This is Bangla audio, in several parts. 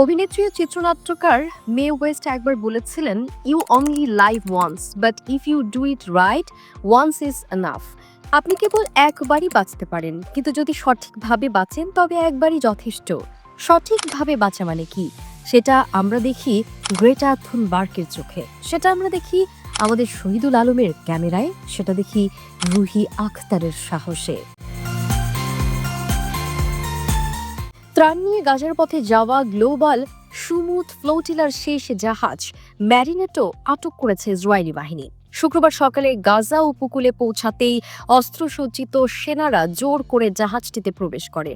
অভিনেত্রী ও চিত্রনাট্যকার মে ওয়েস্ট একবার বলেছিলেন you only live once but if you do it right once is enough আপনি কেবল একবারই বাঁচতে পারেন, কিন্তু যদি সঠিকভাবে বাঁচেন, তবে একবারই যথেষ্ট। সঠিকভাবে বাঁচা মানে কি? সেটা আমরা দেখি গ্রেটা থুনবার্কের চোখে। সেটা আমরা দেখি আমাদের শহীদুল আলমের ক্যামেরায়, সেটা দেখি রুহি আখতারের সাহসে। ত্রাণ নিয়ে গাজার পথে যাওয়া গ্লোবাল সুমুথ ফ্লোটিলার শেষ জাহাজ ম্যারিনেটো আটক করেছে ইসরায়েলি বাহিনী। শুক্রবার সকালে গাজা উপকূলে পৌঁছাতেই অস্ত্রসজ্জিত সেনারা জোর করে জাহাজটিতে প্রবেশ করে।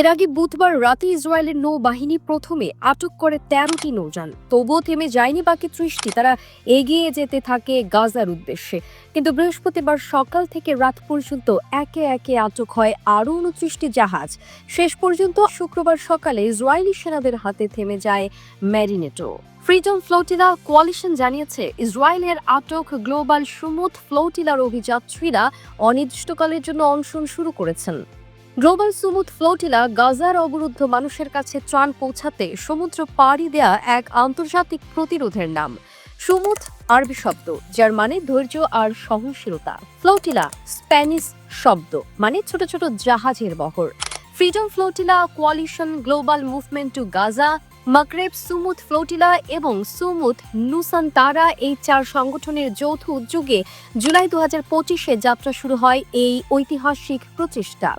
এর আগে বুধবার রাতে ইসরায়েলের নৌবাহিনী প্রথমে আটক করে তেরোটি নৌযান। তবুও থেমে যায়নি বাকি ত্রিশটি। তারা এগিয়ে যেতে থাকে গাজার উদ্দেশ্যে। কিন্তু বৃহস্পতিবার সকাল থেকে রাত পর্যন্ত একে একে আটক হয় আরও উনত্রিশটি জাহাজ। শেষ পর্যন্ত শুক্রবার সকালে ইসরায়েলি সেনাদের হাতে থেমে যায় ম্যারিনেটো। ফ্রিডম ফ্লোটিলা কোয়ালিশন জানিয়েছে, ইসরায়েলের আটক গ্লোবাল সুমুথ ফ্লোটিলার অভিযাত্রীরা অনির্দিষ্টকালের জন্য অনশন শুরু করেছেন। গ্লোবাল সুমুথ ফ্লোটিলা গাজার অবরুদ্ধ মানুষের কাছে ত্রাণ পৌঁছাতে সমুদ্র পাড়ি দেয়া এক আন্তর্জাতিক প্রতিরোধের নাম। সুমুথ আরবি শব্দ, যার মানে ধৈর্য আর সহনশীলতা। ফ্লোটিলা, স্প্যানিশ শব্দ মানে ছোট ছোট জাহাজের বহর। Freedom flotilla coalition global movement to Gaza Maghreb Sumud flotilla এবং সুমুথ নুসান্তারা এই চার সংগঠনের যৌথ উদ্যোগে জুলাই দু হাজার পঁচিশে যাত্রা শুরু হয় এই ঐতিহাসিক প্রচেষ্টা।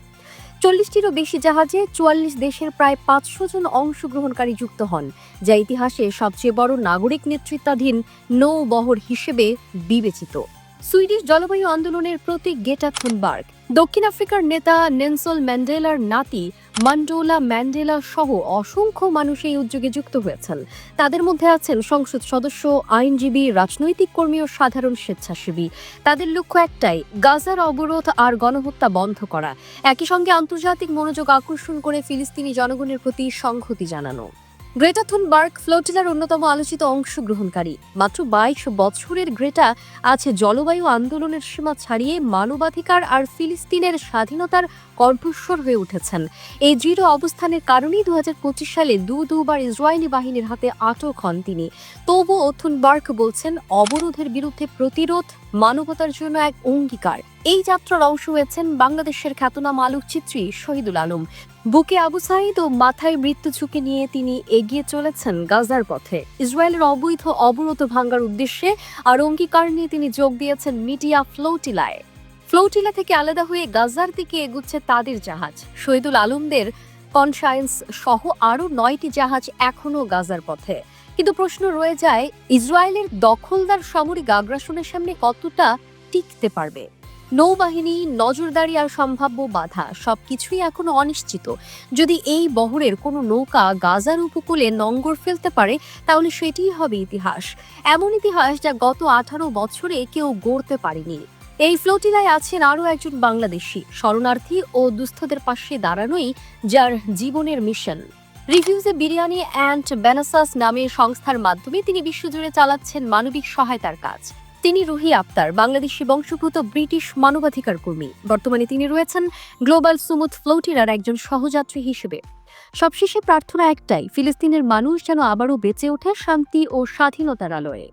চল্লিশটিরও বেশি জাহাজে চুয়াল্লিশ দেশের প্রায় পাঁচশো জন অংশগ্রহণকারী যুক্ত হন, যা ইতিহাসে সবচেয়ে বড় নাগরিক নেতৃত্বাধীন নৌবহর হিসেবে বিবেচিত। সুইডিশ জলবায়ু আন্দোলনের প্রতীক গেটা থুনবার্গ। দক্ষিণ আফ্রিকার নেতা নেনসল ম্যান্ডেলার নাতি মান্ডোলা ম্যান্ডেলা সহ অসংখ্য মানুষ এই উদ্যোগে যুক্ত হয়েছেন। তাদের মধ্যে আছেন সংসদ সদস্য, আইনজীবী, রাজনৈতিক কর্মী ও সাধারণ স্বেচ্ছাসেবী। তাদের লক্ষ্য একটাই, গাজার অবরোধ আর গণহত্যা বন্ধ করা। একই সঙ্গে আন্তর্জাতিক মনোযোগ আকর্ষণ করে ফিলিস্তিনি জনগণের প্রতি সংহতি জানানো। গ্রেটা থুনবার্গ ফ্লোটিলার অন্যতম আলোচিত অংশগ্রহণকারী মাত্র বাইশ বছরের গ্রেটা আছে জলবায়ু আন্দোলনের সীমা ছাড়িয়ে মানবাধিকার আর ফিলিস্তিনের স্বাধীনতার কণ্ঠস্বর হয়ে উঠেছেন। এই দৃঢ় অবস্থানের কারণেই দু পঁচিশ সালে দু দুবার ইসরায়েলি বাহিনীর হাতে আটক হন তিনি। তবুও থুনবার্গ বলছেন, অবরোধের বিরুদ্ধে প্রতিরোধ মানবতার জন্য এক অঙ্গীকার। এই যাত্রার অংশ হয়েছেন বাংলাদেশের খ্যাতনাম আলোকচিত্রী শহীদুল আলম। বুকে আবু সাইদ ও মাথায় মৃত্যু ঝুঁকি নিয়ে তিনি এগিয়ে চলেছেন গাজার পথে। ইসরায়েলের অবৈধ অবরোধ ভাঙ্গার উদ্দেশ্যে আর অঙ্গীকার নিয়ে তিনি যোগ দিয়েছেন মিডিয়া ফ্লোটিলায়। ফ্লোটিলা থেকে আলাদা হয়ে গাজার দিকে এগুচ্ছে তাদের জাহাজ। শহীদুল আলমদের কনসায়েন্স সহ আরও নয়টি জাহাজ এখনও গাজার পথে। কিন্তু প্রশ্ন রয়ে যায়, ইসরায়েলের দখলদার সামরিক আগ্রাসনের সামনে কতটা টিকতে পারবে? নৌবাহিনী, নজরদারি আর সম্ভাব্য বাধা সবকিছুই এখনও অনিশ্চিত। যদি এই বহরের কোনো নৌকা গাজার উপকূলে নঙ্গর ফেলতে পারে, তাহলে সেটিই হবে ইতিহাস। এমন ইতিহাস যা গত আঠারো বছরে কেউ গড়তে পারেনি। এই ফ্লোটিলায় আছেন আরও একজন বাংলাদেশি, শরণার্থী ও দুস্থদের পাশে দাঁড়ানোই যার জীবনের মিশন। রিভিউজে বিরিয়ানি অ্যান্ড বেনাসাস নামের সংস্থার মাধ্যমে তিনি বিশ্বজুড়ে চালাচ্ছেন মানবিক সহায়তার কাজ। তিনি রুহি আক্তার, বাংলাদেশি বংশোদ্ভূত ব্রিটিশ মানবাধিকার কর্মী। বর্তমানে তিনি রয়েছেন গ্লোবাল সুমুথ ফ্লোটিরার একজন সহযাত্রী হিসেবে। সবশেষে প্রার্থনা একটাই, ফিলিস্তিনের মানুষ যেন আবারও বেঁচে ওঠে শান্তি ও স্বাধীনতার আলোয়।